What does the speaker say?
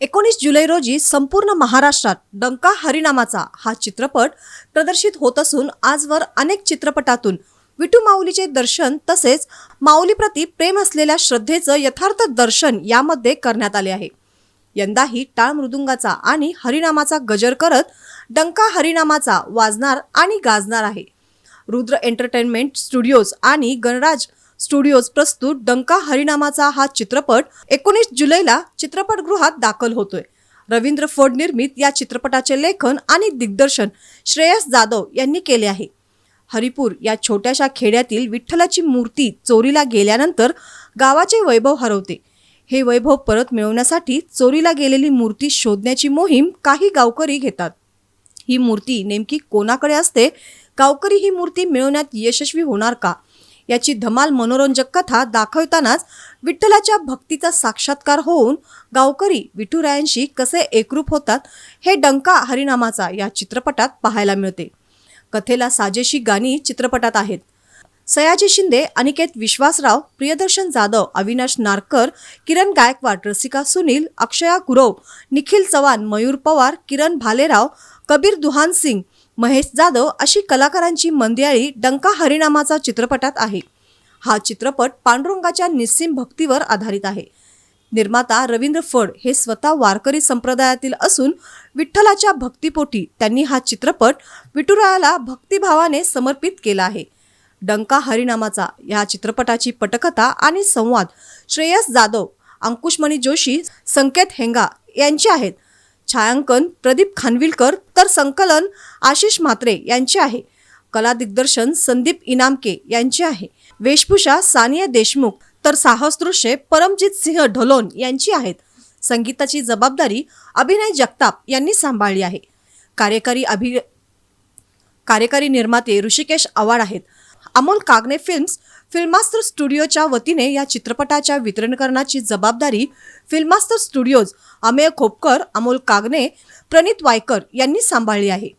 एकोणीस जुलै रोजी संपूर्ण महाराष्ट्रात डंका हरिनामाचा हा चित्रपट प्रदर्शित होत असून आजवर अनेक चित्रपटातून विटू माऊलीचे दर्शन तसेच माऊलीप्रती प्रेम असलेल्या श्रद्धेचं यथार्थ दर्शन यामध्ये करण्यात आले आहे. यंदाही टाळ मृदुंगाचा आणि हरिनामाचा गजर करत डंका हरिनामाचा वाजणार आणि गाजणार आहे. रुद्र एंटरटेनमेंट स्टुडिओज आणि गणराज स्टुडिओज प्रस्तुत डंका हरिनामाचा हा चित्रपट एकोणीस जुलैला चित्रपटगृहात दाखल होतोय. रवींद्र फड निर्मित या चित्रपटाचे लेखन आणि दिग्दर्शन श्रेयस जाधव यांनी केले आहे. हरिपूर या छोट्याशा खेड्यातील विठ्ठलाची मूर्ती चोरीला गेल्यानंतर गावाचे वैभव हरवते. हे वैभव परत मिळवण्यासाठी चोरीला गेलेली मूर्ती शोधण्याची मोहीम काही गावकरी घेतात. ही मूर्ती नेमकी कोणाकडे असते? गावकरी ही मूर्ती मिळवण्यात यशस्वी होणार का? याची धमाल मनोरंजक कथा दाखवतानाच विठ्ठलाच्या भक्तीचा साक्षात्कार होऊन गावकरी विठुरायांशी कसे एकरूप होतात हे डंका हरिनामाचा या चित्रपटात पाहायला मिळते. कथेला साजेशी गाणी चित्रपटात आहेत. सयाजी शिंदे अनिकेत विश्वासराव प्रियदर्शन जाधव अविनाश नारकर किरण गायकवाड रसिका सुनील अक्षया गुरव निखिल चव्हाण मयूर पवार किरण भालेराव कबीर दुहान सिंग महेश जाधव अशी कलाकारांची मंदियाळी डंका हरिनामाचा चित्रपटात आहे. हा चित्रपट पांडुरंगाच्या निस्सीम भक्तीवर आधारित आहे. निर्माता रवींद्र फड हे स्वतः वारकरी संप्रदायातील असून विठ्ठलाच्या भक्तीपोटी त्यांनी हा चित्रपट विठुरायाला भक्तिभावाने समर्पित केला आहे. डंका हरिनामाचा या चित्रपटाची पटकथा आणि संवाद श्रेयस जाधव अंकुशमणी जोशी संकेत हेंगा यांचे आहेत. छायांकन प्रदीप खानविलकर तर संकलन आशिष म्हात्रे यांचे आहे. कला दिग्दर्शन संदीप इनामके यांचे आहे. वेशभूषा सानिया देशमुख तर साहसदृश्ये परमजित सिंह ढोलोन यांची आहेत. संगीताची जबाबदारी अभिनय जगताप यांनी सांभाळली आहे. कार्यकारी अभि कार्यकारी निर्माते ऋषिकेश आव्हाड आहेत. अमोल कागणे फिल्म्स फिल्मास्टर स्टुडिओच्या वतीने या चित्रपटाच्या वितरणकरणाची जबाबदारी फिल्मास्टर स्टुडिओज अमेय खोपकर अमोल कागणे प्रणित वायकर यांनी सांभाळली आहे.